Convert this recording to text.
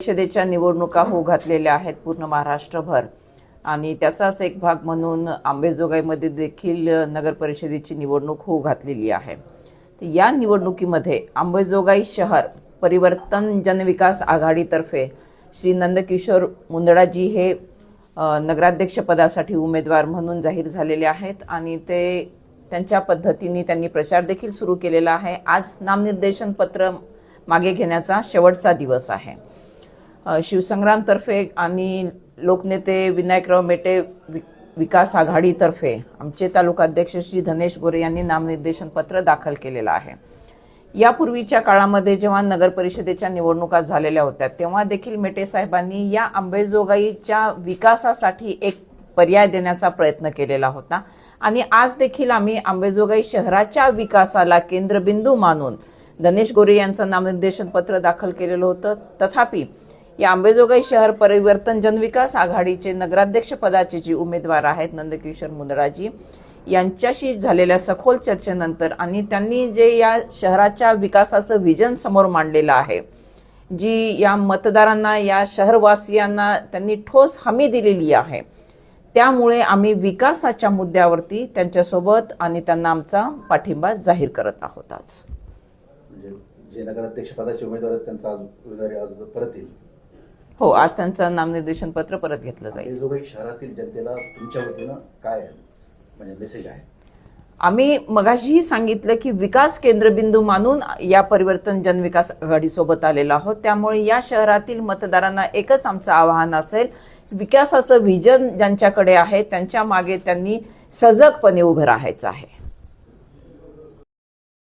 परिषदेच्या निवडणुका होऊ घातलेल्या आहेत पूर्ण महाराष्ट्रभर. आणि त्याचाच एक भाग म्हणून आंबेजोगाईमध्ये देखील नगर परिषदेची निवडणूक होऊ घातलेली आहे. तर या निवडणुकीमध्ये आंबेजोगाई शहर परिवर्तन जनविकास आघाडीतर्फे श्री नंदकिशोर मुंदडाजी हे नगराध्यक्षपदासाठी उमेदवार म्हणून जाहीर झालेले आहेत आणि ते त्यांच्या पद्धतीने त्यांनी प्रचार देखील सुरू केलेला आहे. आज नामनिर्देशन पत्र मागे घेण्याचा शेवटचा दिवस आहे. शिवसंग्रामतर्फे आणि लोकनेते विनायकराव मेटे वि- विकास आघाडीतर्फे आमचे तालुकाध्यक्ष श्री धनेश गोरे यांनी नामनिर्देशन पत्र दाखल केलेलं आहे. यापूर्वीच्या काळामध्ये जेव्हा नगर परिषदेच्या निवडणुका झालेल्या होत्या तेव्हा देखील मेटे साहेबांनी या अंबेजोगाईच्या विकासासाठी एक पर्याय देण्याचा प्रयत्न केलेला होता. आणि आज देखील आम्ही अंबेजोगाई शहराच्या विकासाला केंद्रबिंदू मानून धनेश गोरे यांचं नामनिर्देशन पत्र दाखल केलेलं होतं. तथापि या आंबेजोगाई शहर परिवर्तन जनविकास आघाडीचे नगराध्यक्षपदाचे जे उमेदवार आहेत नंदकिशोर मुंदडाजी यांच्याशी झालेल्या सखोल चर्चेनंतर आणि त्यांनी जे या शहराच्या विकासाचं विजन समोर मांडलेलं आहे जी या मतदारांना या शहरवासियांना त्यांनी ठोस हमी दिलेली आहे. त्यामुळे आम्ही विकासाच्या मुद्द्यावरती त्यांच्यासोबत आणि त्यांना आमचा पाठिंबा जाहीर करत आहोत आज. जे उमेदवार आहेत त्यांचा आज उमेदवारी आज परत येईल. हो आज त्यांचं नामनिर्देशन पत्र परत घेतलं जाईल. अंबेजोगाई शहरातील जनतेला तुमच्या वतीनं काय म्हणजे मेसेज आहे? आम्ही मगाशीही सांगितलं की विकास केंद्रबिंदू मानून या परिवर्तन जनविकास आघाडीसोबत आलेलो आहोत. त्यामुळे या शहरातील मतदारांना एकच आमचं आवाहन असेल विकासाचं व्हिजन ज्यांच्याकडे आहे त्यांच्या मागे त्यांनी सजगपणे उभं राहायचं आहे.